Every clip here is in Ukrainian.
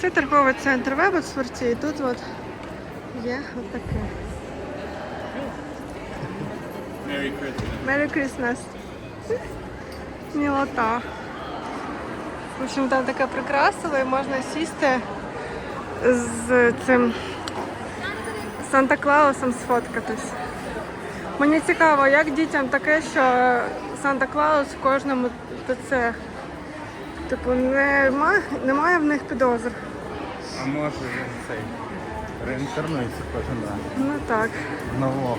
Це торговий центр в Ебботсворті, і тут от є от таке. Merry Christmas. Мілота. В общем, там таке прикрасило і можна сісти з цим Санта-Клаусом сфоткатись. Мені цікаво, як дітям таке, що Санта-Клаус в кожному ТЦ. Типу, нема, немає в них підозр. А може він цей реінкарнується кожен раз Ну так. нового.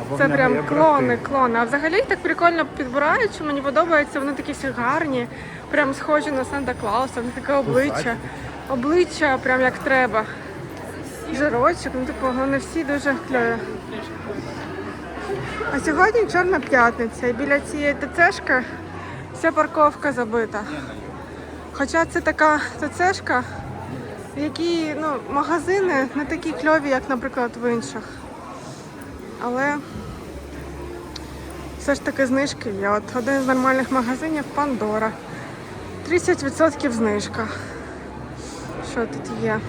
Або в Це нього прям є клони, брати. клони. А взагалі їх так прикольно підбирають, що мені подобається, вони такі всі гарні, прям схожі на Санта Клауса, вони таке обличчя. Обличчя прям як треба. Жирочок, ну типу, вони всі дуже кльові. А сьогодні чорна п'ятниця, і біля цієї ТЦшки вся парковка забита. Хоча це така ТЦшка, в якій ну, магазини не такі кльові, як, наприклад, в інших. Але все ж таки знижки є. От один з нормальних магазинів Пандора. 30% знижка. Що тут є?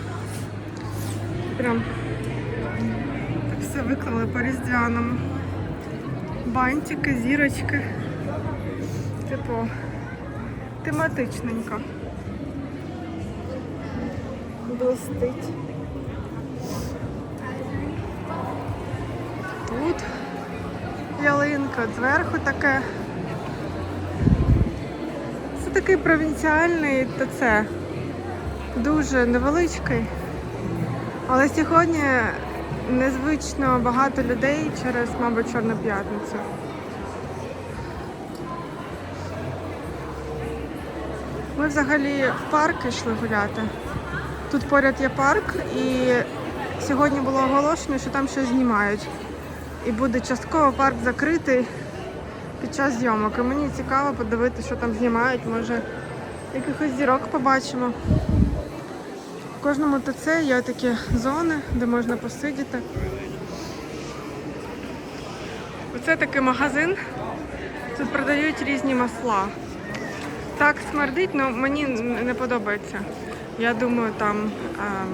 Прям так все виклали по різдвяному. Бантики, зірочки. Типу, тематичненько. Блистить. Тут ялинка, зверху таке. Це такий провінціальний ТЦ. Дуже невеличкий. Але сьогодні незвично багато людей через, мабуть, Чорну п'ятницю. Ми взагалі в парк йшли гуляти. Тут поряд є парк, і сьогодні було оголошено, що там щось знімають. І буде частково парк закритий під час зйомок. І мені цікаво подивитися, що там знімають. Може, якихось зірок побачимо. В кожному ТЦ є такі зони, де можна посидіти. Оце такий магазин. Тут продають різні масла. Так смердить, але мені не подобається. Я думаю, там. А,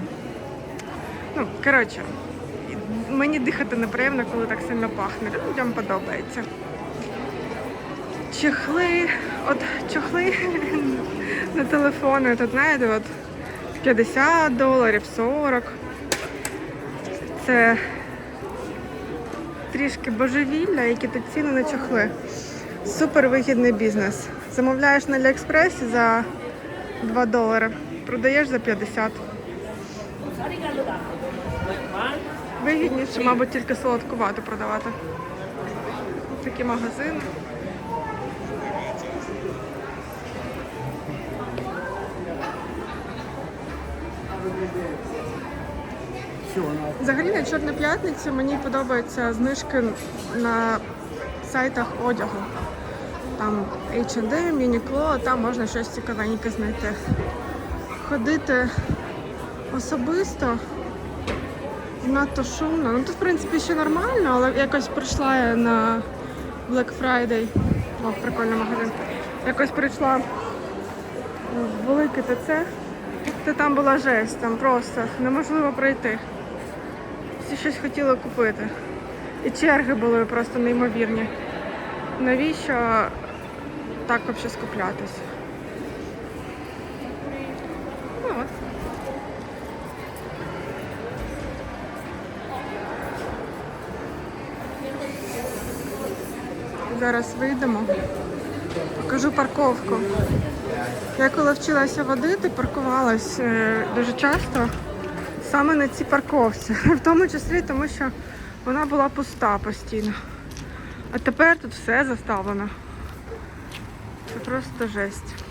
ну, коротше, мені дихати неприємно, коли так сильно пахне. Людям подобається. Чехли, от чохли на телефони, тут знаєте, от 50 доларів, 40. Це трішки божевілля, які тут ціни на чохли. Супер вигідний бізнес. Замовляєш на Аліекспресі за 2 долари, продаєш за 50. Вигідніше, мабуть, тільки солодкувату продавати. Такі магазини. Взагалі на Чорну п'ятницю мені подобаються знижки на сайтах одягу. Там H&M, Uniqlo, там можна щось цікавеньке знайти. Ходити особисто надто шумно. Ну тут, в принципі, ще нормально, але якось прийшла я на Black Friday. О, прикольний магазин. Якось прийшла в великий ТЦ, то там була жесть, там просто неможливо пройти. Всі щось хотіли купити. І черги були просто неймовірні. Навіщо так взагалі скуплятись? Ну. Зараз вийдемо. Покажу парковку. Я коли вчилася водити, паркувалась е, дуже часто саме на цій парковці. В тому числі тому, що вона була пуста постійно. А тепер тут все заставлено. Це просто жесть.